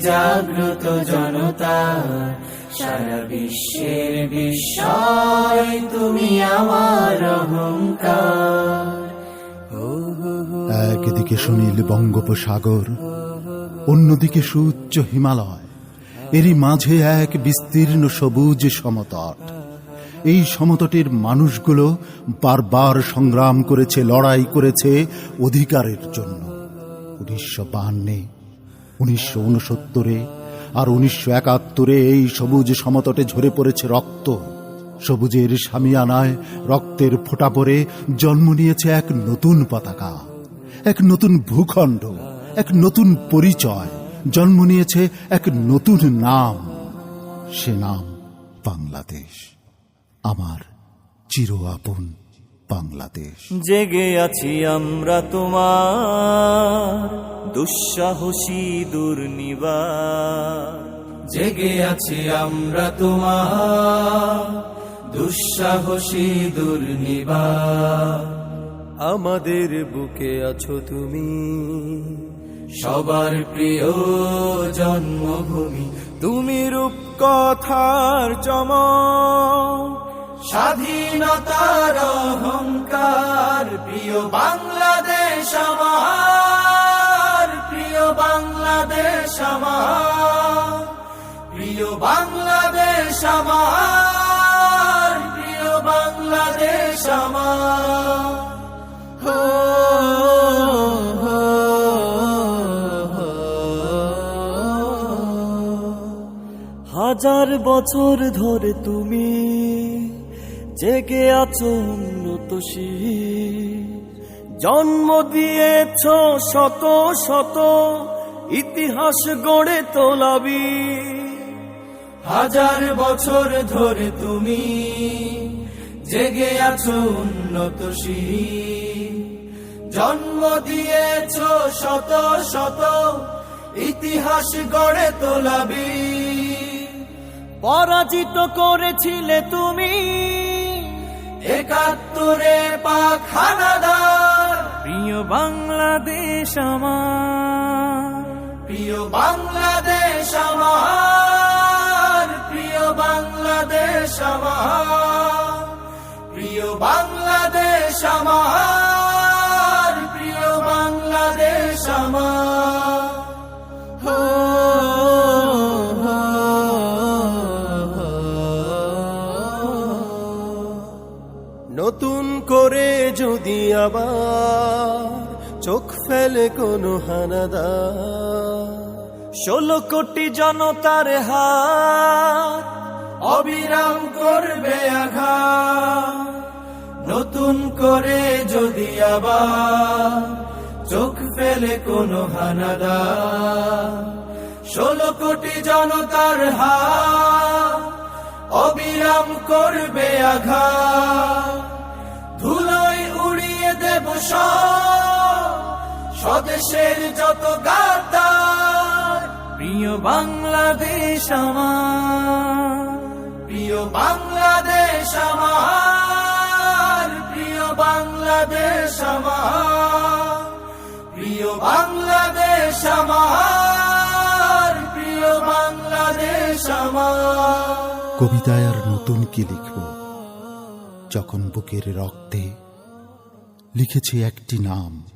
জাগ্রত জনতা, সারা বিশ্বের বিস্ময়, তুমি আমার অহংকার। একদিকে সুনীল বঙ্গোপসাগর, অন্যদিকে সুউচ্চ হিমালয়। এরই মাঝে এক বিস্তীর্ণ সবুজ সমতট। এই সমতটের মানুষগুলো বারবার সংগ্রাম করেছে, লড়াই করেছে অধিকারের জন্য। উনিশশো বাহান্নে উনিশশো উনসত্তরে আর উনিশশো একাত্তরে এই সবুজ সমতটে ঝরে পড়েছে রক্ত। সবুজের সামিয়ানায় রক্তের ফোঁটা পরে জন্ম নিয়েছে এক নতুন পতাকা, এক নতুন ভূখণ্ড, এক নতুন পরিচয়। জন্ম নিয়েছে এক নতুন নাম, সে নাম বাংলাদেশ। আমার চির আপন বাংলাদেশ। জেগে আছি আমরা তোমার দুঃসাহসী দুর্নিবার জেগে আছি আমরা তোমার দুঃসাহসী দুর্নিবার আমাদের বুকে আছো তুমি। সবার প্রিয় জন্মভূমি। তুমি রূপ কথার চমক। স্বাধীনতার অহংকার। প্রিয় বাংলাদেশ আমার। বাংলাদেশ আমার, প্রিয় বাংলাদেশ আমার, প্রিয় বাংলাদেশ আমার। হাজার বছর ধরে তুমি জেগে আছো উন্নত জন্ম দিয়েছ শত শত ইতিহাস গড়ে তোলাবি। হাজার বছর ধরে তুমি জেগে আছো উন্নত। জন্ম দিয়েছ শত শত, ইতিহাস গড়ে তোলাবি। পরাজিত করেছিলে তুমি একাত্তরে পাক হানাদার। প্রিয় বাংলাদেশ আমার। প্রিয় বাংলাদেশ আমার, প্রিয় বাংলাদেশ আমার, প্রিয় বাংলাদেশ আমার, প্রিয় বাংলাদেশ আমার। নতুন করে যদি আবার ফেলে কোনো হানাদা ষোলো কোটি জনতার হাত অবিরাম করবে নতুন করে যদি আবার চোখ ফেলে কোনো হানাদা ষোলো কোটি জনতার হাত অবিরাম করবে আঘাত। ধুলোয় উড়িয়ে দেব সব স্বদেশের যত গাদ্দার, প্রিয় বাংলাদেশ আমার, প্রিয় বাংলাদেশ আমার, প্রিয় বাংলাদেশ আমার, প্রিয় বাংলাদেশ আমার, প্রিয় বাংলাদেশ আমার। কবিতায় আর নতুন কি লিখব? যখন বুকের রক্তে লিখেছি একটি নাম।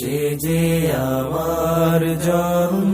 সে যে আমার জন্ম